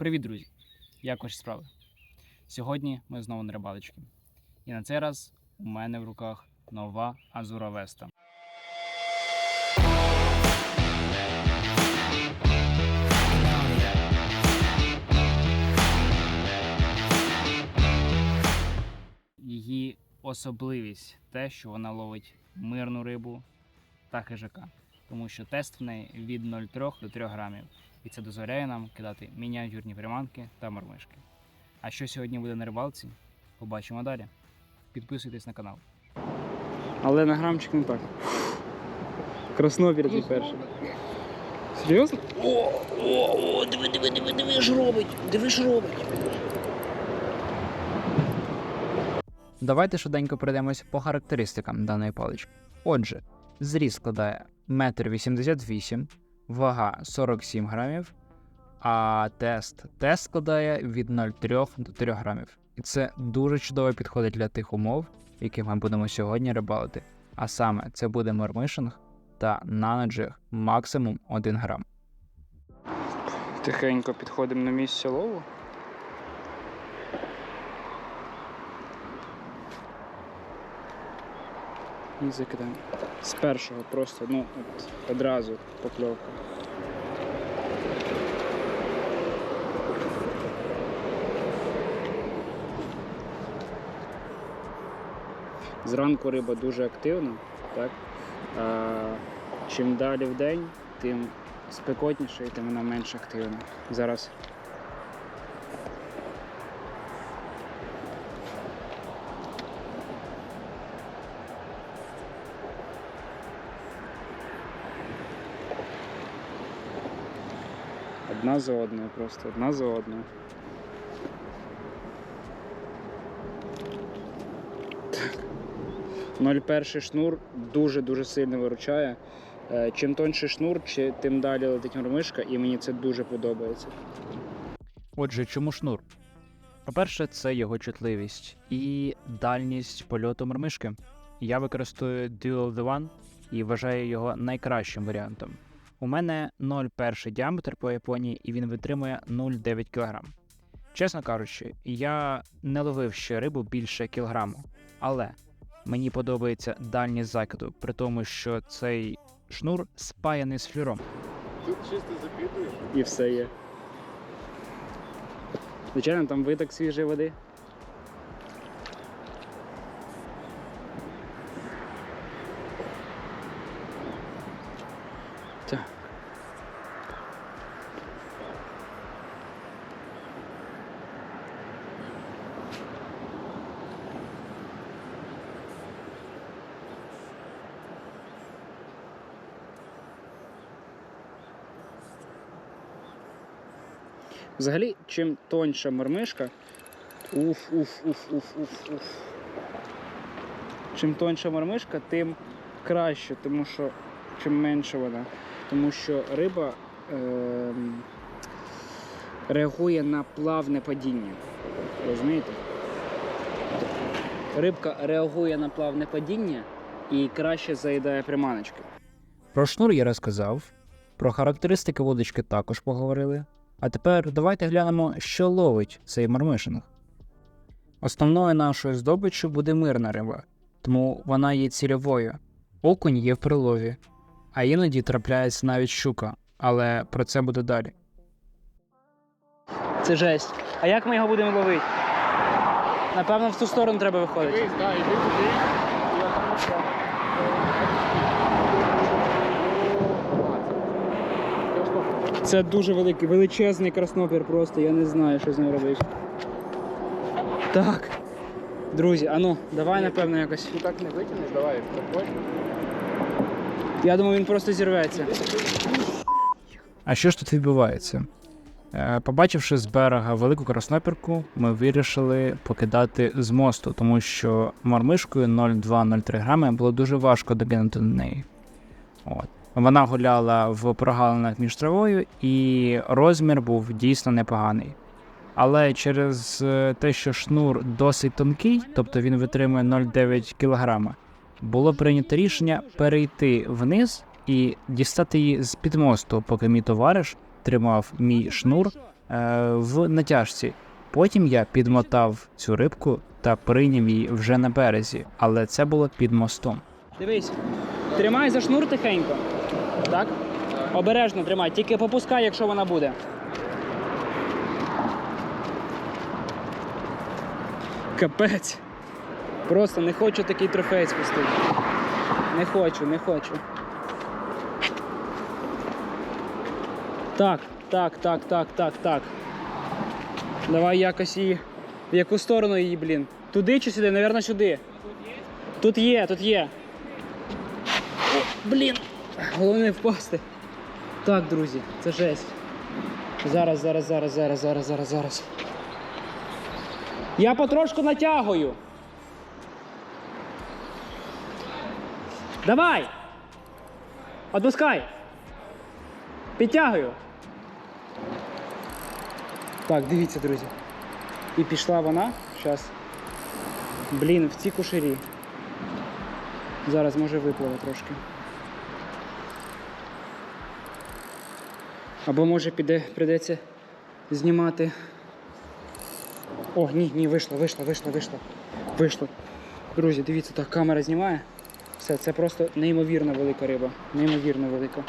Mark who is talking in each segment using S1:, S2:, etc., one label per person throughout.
S1: Привіт, друзі! Як ваші справи? Сьогодні ми знову на рибалочці. І на цей раз у мене в руках нова Азура Веста. Її особливість те, що вона ловить мирну рибу та хижака, тому що тест в неї від 0,3 до 3 грамів і це дозволяє нам кидати мініатюрні приманки та мормишки. А що сьогодні буде на рибалці? Побачимо далі. Підписуйтесь на канал. Але на грамчик не так. Краснопір твій перший. Серйозно?
S2: О, о, о, диви, диви, диви, диви, що робить, диви, що робить.
S1: Давайте швиденько пройдемось по характеристикам даної палички. Отже, зріст складає 1,88 м, вага 47 грамів, а тест тест складає від 0,3 до 3 грамів. І це дуже чудово підходить для тих умов, які ми будемо сьогодні рибалити. А саме це буде мормишинг та нанаджиг максимум 1 грам. Тихенько підходимо на місце лову. І закидаємо. З першого просто, ну, от, одразу покльовка. Зранку риба дуже активна, так? А, чим далі в день, тим спекотніше і тим вона менш активна. Зараз одна за одною, просто одна за одною. Так. 0,1 шнур дуже-дуже сильно виручає. Е, Чим тонший шнур, тим далі летить мормишка, і мені це дуже подобається. Отже, чому шнур? По-перше, це його чутливість і дальність польоту мормишки. Я використовую Dual The One і вважаю його найкращим варіантом. У мене 0,1 діаметр по Японії, і він витримує 0,9 кг. Чесно кажучи, я не ловив ще рибу більше кілограму, але мені подобається дальність закиду, при тому, що цей шнур спаяний з флюром.
S3: Тут чисто запитуєш.
S1: І все є. Звичайно, там виток свіжої води. Взагалі, чим тоньша мормишка. Уф, уф, уф, уф, уф, уф. Чим тоньша мормишка, тим краще, тому що чим менше вона. Тому що риба ем, реагує на плавне падіння. Розумієте? Рибка реагує на плавне падіння і краще заїдає приманочки. Про шнур я розказав, про характеристики водочки також поговорили. А тепер давайте глянемо, що ловить цей мармишинг. Основною нашою здобиччю буде мирна риба, тому вона є цільовою. Окунь є в прилові, а іноді трапляється навіть щука, але про це буде далі. Це жесть. А як ми його будемо ловити? Напевно, в ту сторону треба виходити.
S3: Дивись, да, іди туди. Я там все.
S1: Це дуже великий, величезний краснопір просто, я не знаю, що з ним робити. Так. Друзі, а ну, давай, напевно, якось.
S3: Ти так не витягнеш, давай, заходь.
S1: Я думаю, він просто зірветься. А що ж тут відбувається? Е, Побачивши з берега велику краснопірку, ми вирішили покидати з мосту, тому що мормишкою 0,2-0,3 грами було дуже важко докинути до неї. От. Вона гуляла в прогалинах між травою, і розмір був дійсно непоганий. Але через е, те, що шнур досить тонкий, тобто він витримує 0,9 кг, було прийнято рішення перейти вниз і дістати її з під мосту, поки мій товариш тримав мій шнур
S4: е, в натяжці. Потім я підмотав цю рибку та прийняв її вже на березі, але це було під мостом.
S1: Дивись, тримай за шнур тихенько. Так? Обережно тримай, тільки попускай, якщо вона буде. Капець. Просто не хочу такий трофей спустити. Не хочу, не хочу. Так, так, так, так, так, так. Давай якось її. В яку сторону її, блін? Туди чи сюди? Навірно, сюди. Тут є, тут є. О, блін. Головне впасти. Так, друзі, це жесть. Зараз, зараз, зараз, зараз, зараз, зараз, зараз. Я потрошку натягую. Давай! Отпускай! Підтягую. Так, дивіться, друзі. І пішла вона. Зараз. Блін, в ці кушарі. Зараз може випливе трошки. Або може піде, прийдеться знімати. О, ні, ні, вийшло, вийшло, вийшло, вийшло. Вийшло. Друзі, дивіться, так камера знімає. Все, це просто неймовірно велика риба. Неймовірно велика.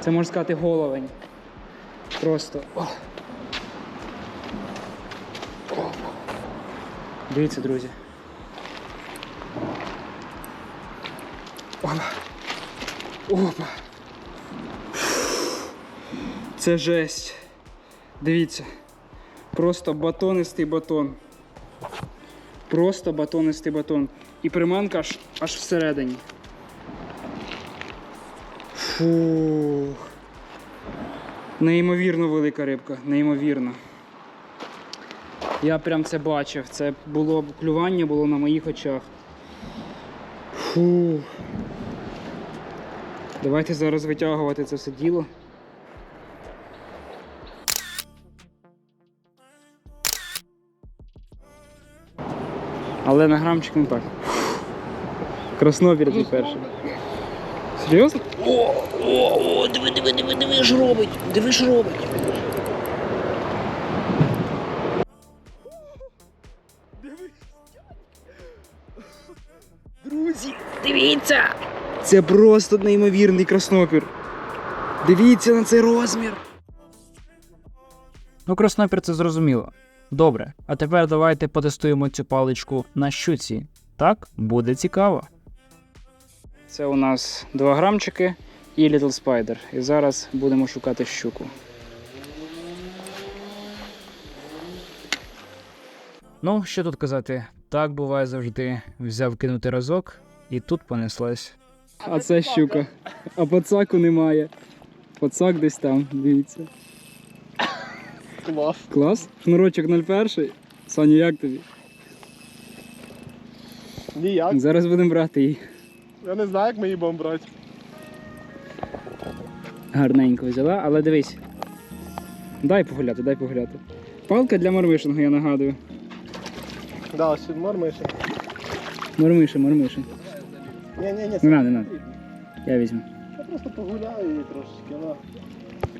S1: Це можна сказати головень. Просто. О. Дивіться, друзі. Опа. Опа. Це жесть. Дивіться. Просто батонистий батон. Просто батонистий батон. І приманка аж, аж всередині. Фух. Неймовірно велика рибка, неймовірно. Я прям це бачив. Це було клювання було на моїх очах. Фух. Давайте зараз витягувати це все діло. Але на грамчик не так. Краснопір твій перший. Серйозно?
S2: О, о, о, диви, диви, диви, диви, що робить. Диви, що робить.
S1: Друзі,
S2: Дивіться.
S1: це просто неймовірний краснопір. Дивіться на цей розмір.
S4: Ну, краснопір це зрозуміло. Добре, а тепер давайте потестуємо цю паличку на щуці. Так, буде цікаво.
S1: Це у нас 2 грамчики і Little Spider. І зараз будемо шукати щуку.
S4: Ну, що тут казати, так буває завжди. Взяв кинути разок, і тут понеслась.
S1: А це щука. А пацаку немає. Пацак десь там, дивіться.
S3: Клас.
S1: Клас. Шнурочок 01. Саня, як тобі?
S3: Ніяк.
S1: Зараз будемо брати її.
S3: Я не знаю, як ми її будемо брати.
S1: Гарненько взяла, але дивись. Дай погуляти, дай погуляти. Палка для мармишингу, я нагадую.
S3: Да, ось мормиша.
S1: Мармиши, мармиши.
S3: Ні, ні, ні.
S1: Не надо, не надо. Я візьму.
S3: Я просто погуляю її трошечки, але...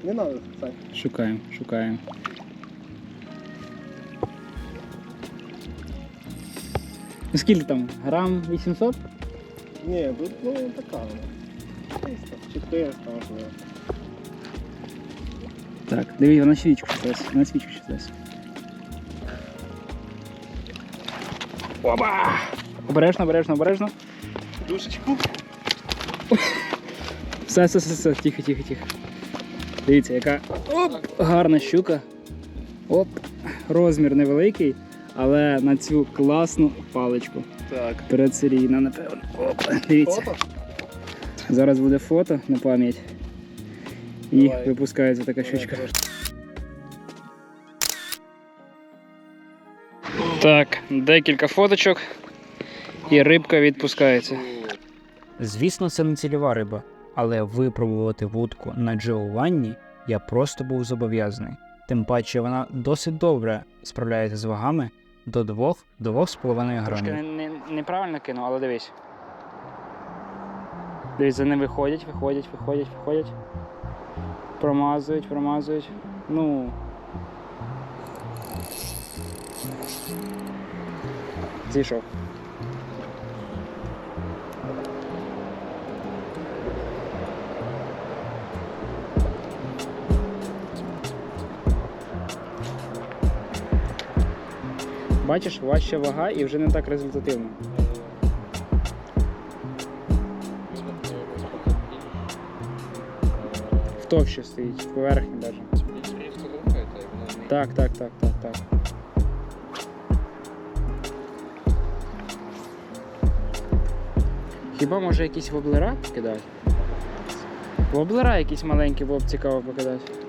S3: Не надо, Сань.
S1: Шукаємо, шукаємо. Ну скільки там? Грам 800?
S3: Ні, тут ну така вона. 300, 400, можливо.
S1: Так, дивись, вона свічку щось. На свічку щось. Опа! Обережно, обережно, обережно.
S3: Душечку.
S1: Все, все, все, все, тихо, тихо, тихо. Дивіться, яка оп, гарна щука. Оп, розмір невеликий, але на цю класну паличку.
S3: Так.
S1: Передсерійна, напевно. Оп, дивіться.
S3: Фото?
S1: Зараз буде фото на пам'ять. І
S3: Давай.
S1: випускається така щучка. Так, декілька фоточок. І рибка відпускається.
S4: Звісно, це не цільова риба, але випробувати вудку на джеуванні я просто був зобов'язаний. Тим паче вона досить добре справляється з вагами до 2-2,5
S1: Трошки
S4: грамів.
S1: не, не, неправильно кинув, але дивись. Дивись, ним виходять, виходять, виходять, виходять. Промазують, промазують. Ну. Зійшов. Бачиш, важча вага і вже не так результативно. В товщі стоїть, в поверхні навіть. Так, так, так, так, так. Хіба може якісь воблера кидати? Воблера якісь маленькі було б цікаво покидати.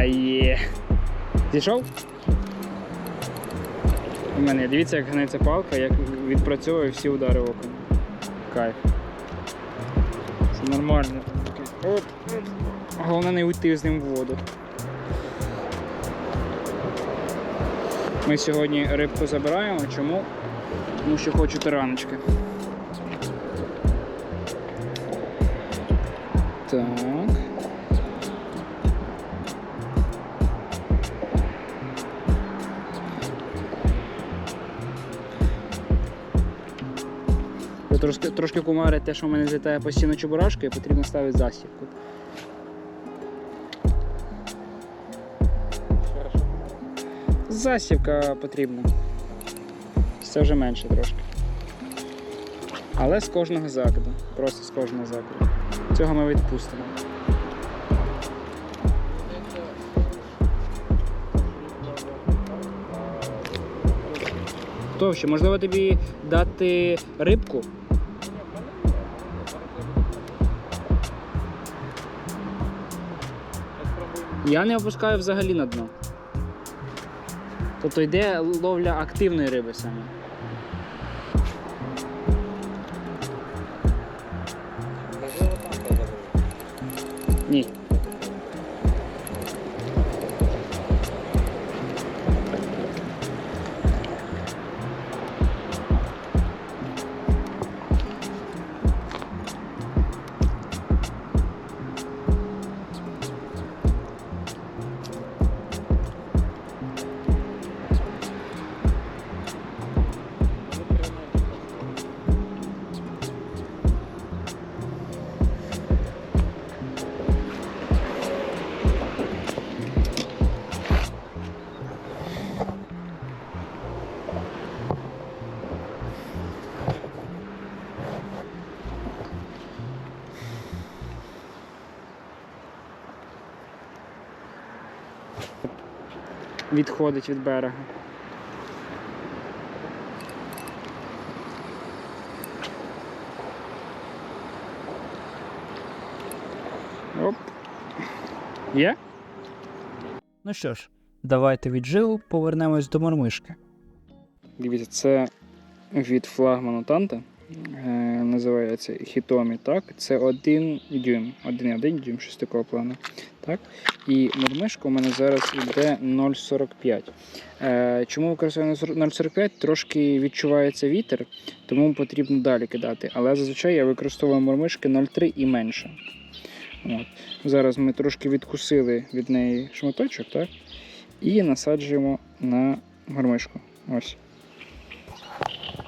S1: А є. Зійшов? У мене дивіться, як гнеться палка, як відпрацьовує всі удари оком. Кайф. Це нормально. Оп. Головне не уйти з ним в воду. Ми сьогодні рибку забираємо. Чому? Тому що хочу тараночки. Так. Трошки, трошки кумарить те, що в мене злітає постійно чебурашка, і потрібно ставити засібку. Засівка потрібна. Це вже менше трошки. Але з кожного закиду. Просто з кожного закиду. Цього ми відпустимо. Товще, можливо тобі дати рибку? Я не опускаю взагалі на дно. Тобто йде ловля активної риби саме. Відходить від берега. Оп. Є?
S4: Ну що ж, давайте від жилу повернемось до мормишки.
S1: Дивіться, це від флагману Танта. Е, називається Хітомі, так? Це один дюйм. Один один дюйм, щось такого плану. Так? І мурмишка у мене зараз йде 0,45. Е, чому використовую 0,45? Трошки відчувається вітер, тому потрібно далі кидати. Але зазвичай я використовую мурмишки 0,3 і менше. От. Зараз ми трошки відкусили від неї шматочок, так? І насаджуємо на мормишку. Ось.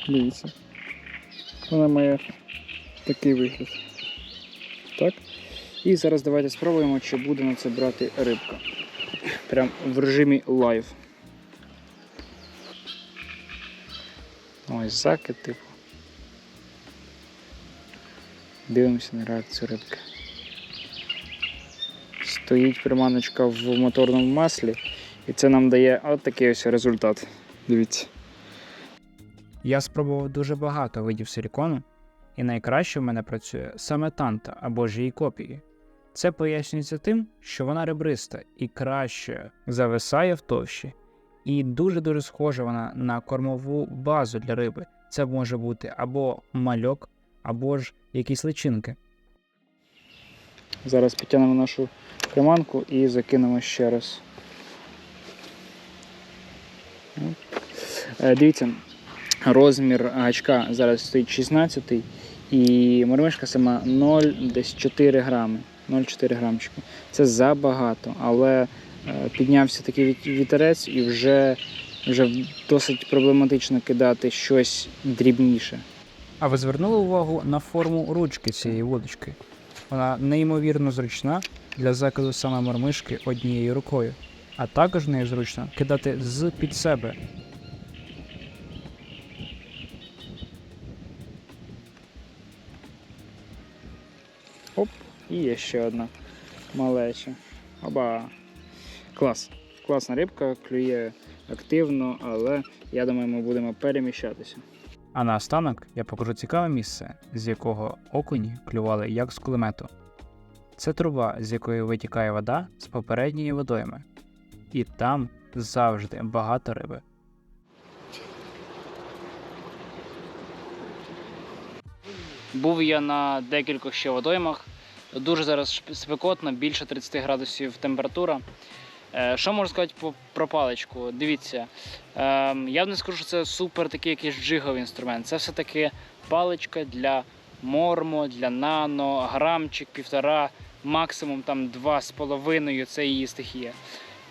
S1: Дивіться. Вона має такий вигляд. Так. І зараз давайте спробуємо, чи буде на це брати рибка. Прям в режимі лайв. Ось закид, типу. Дивимося на реакцію рибки. Стоїть приманочка в моторному маслі, і це нам дає от такий ось результат. Дивіться.
S4: Я спробував дуже багато видів силікону, і найкраще в мене працює саме танта або ж її копії. Це пояснюється тим, що вона ребриста і краще зависає в товщі, і дуже-дуже схожа вона на кормову базу для риби. Це може бути або мальок, або ж якісь личинки.
S1: Зараз підтягнемо нашу приманку і закинемо ще раз. Е, Дивіться, розмір гачка зараз стоїть 16 І мормишка сама 0, десь 4 грами. 0,4 грамчика. Це забагато, але е, піднявся такий вітерець і вже, вже досить проблематично кидати щось дрібніше.
S4: А ви звернули увагу на форму ручки цієї вудочки? Вона неймовірно зручна для закиду саме мормишки однією рукою, а також нею зручно кидати з під себе.
S1: І є ще одна малеча. Оба. Клас. Класна рибка, клює активно, але я думаю, ми будемо переміщатися.
S4: А наостанок я покажу цікаве місце, з якого окуні клювали як з кулемету. Це труба, з якої витікає вода з попередньої водойми. І там завжди багато риби.
S1: Був я на декількох ще водоймах. Дуже зараз спекотно, більше 30 градусів температура. Е, Що можу сказати про паличку? Дивіться, ем, я не скажу, що це супер такий якийсь джиговий інструмент. Це все-таки паличка для мормо, для нано, грамчик, півтора, максимум там два з половиною це її стихія.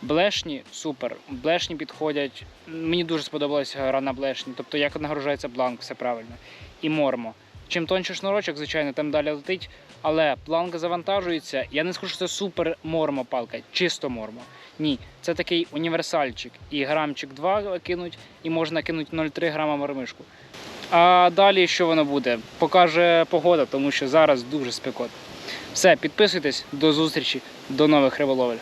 S1: Блешні супер. Блешні підходять. Мені дуже сподобалася гра на блешні. Тобто, як нагружається бланк, все правильно. І мормо. Чим тоньше шнурочок, звичайно, тим далі летить. Але планка завантажується. Я не скажу, що це супер мормо палка, чисто мормо. Ні, це такий універсальчик. І грамчик 2 кинуть, і можна кинути 0,3 грама мормишку. А далі що воно буде? Покаже погода, тому що зараз дуже спекотно. Все, підписуйтесь, до зустрічі, до нових риболовель.